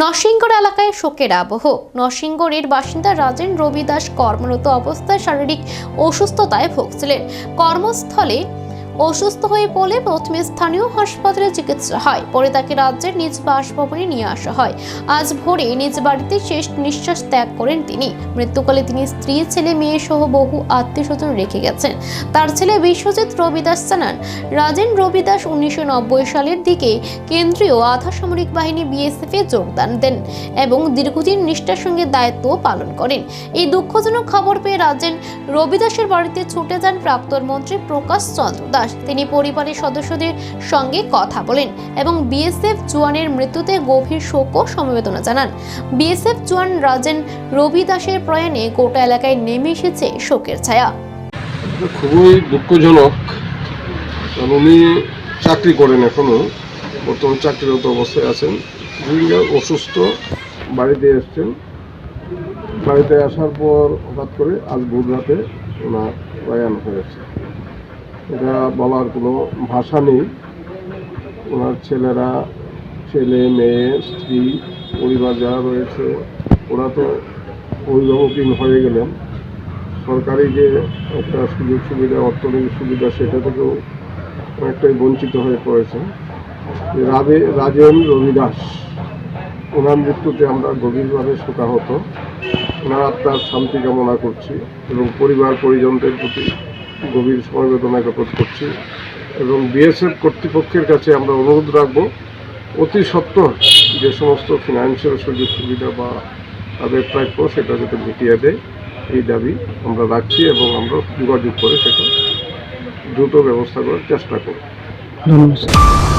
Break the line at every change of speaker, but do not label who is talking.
নরসিংগড় এলাকায় শোকের আবহ। নরসিংগড়ের বাসিন্দা রাজেন রবি দাস কর্মরত অবস্থায় শারীরিক অসুস্থতায় ভুগছিলেন। কর্মস্থলে অসুস্থ হয়ে পড়লে প্রথমে স্থানীয় হাসপাতালে চিকিৎসা হয়, পরে তাকে রাজ্যের নিজ বাসভবনে নিয়ে আসা হয়। আজ ভোরে নিজ বাড়িতে শেষ নিঃশ্বাস ত্যাগ করেন তিনি। মৃত্যুকালে তিনি স্ত্রী, ছেলে, মেয়ে সহ বহু আত্মীয় স্বজন রেখে গেছেন। তার ছেলে বিশ্বজিৎ রবিদাস জানান, রাজেন রবিদাস উনিশশো নব্বই সালের দিকে কেন্দ্রীয় আধা সামরিক বাহিনী বিএসএফ যোগদান দেন এবং দীর্ঘদিন নিষ্ঠার সঙ্গে দায়িত্ব পালন করেন। এই দুঃখজনক খবর পেয়ে রাজেন রবিদাসের বাড়িতে ছুটে যান প্রাক্তন মন্ত্রী প্রকাশ চন্দ্র দাস। তিনি পরিবারের সদস্যদের সঙ্গে কথা বলেন এবং বিএসএফ জওয়ানের মৃত্যুতে গভীর শোক ও সমবেদনা জানান। বিএসএফ জওয়ান রাজেন রবি দাসের প্রয়াণে গোটা এলাকায় নেমে এসেছে শোকের ছায়া।
খুবই দুঃখজনক। উনি চাকরি করেন এখনও। বর্তমানে চাকরিরত অবস্থায় আছেন। অসুস্থ বাড়িতে এসছেন। বাড়িতে আসার পর হঠাৎ করে আজ ভোর রাতে ওনার প্রয়াণ হয়েছে। এটা বলার কোনো ভাষা নেই। ওনার ছেলেরা, ছেলে, মেয়ে, স্ত্রী, পরিবার যারা রয়েছে, ওরা তো অভিভাবকহীন হয়ে গেলেন। সরকারি যে একটা সুযোগ সুবিধা, অর্থনৈতিক সুবিধা, সেটা থেকেও অনেকটাই বঞ্চিত হয়ে পড়েছে রাবে রাজেন রবিদাস, ওনার মৃত্যুতে আমরা গভীরভাবে শোকাহত। ওনার আত্মার শান্তি কামনা করছি এবং পরিবার পরিজনদের প্রতি গভীর সমবেদনা জ্ঞাপন করছি এবং বিএসএফ কর্তৃপক্ষের কাছে আমরা অনুরোধ রাখব, অতি সত্বর যে সমস্ত ফিনান্সিয়াল সুযোগ সুবিধা বা তাদের প্রাপ্য সেটা যাতে মিটিয়ে দেয়, এই দাবি আমরা রাখছি এবং আমরা যোগাযোগ করে সেটা দ্রুত ব্যবস্থা করার চেষ্টা করব।
ধন্যবাদ।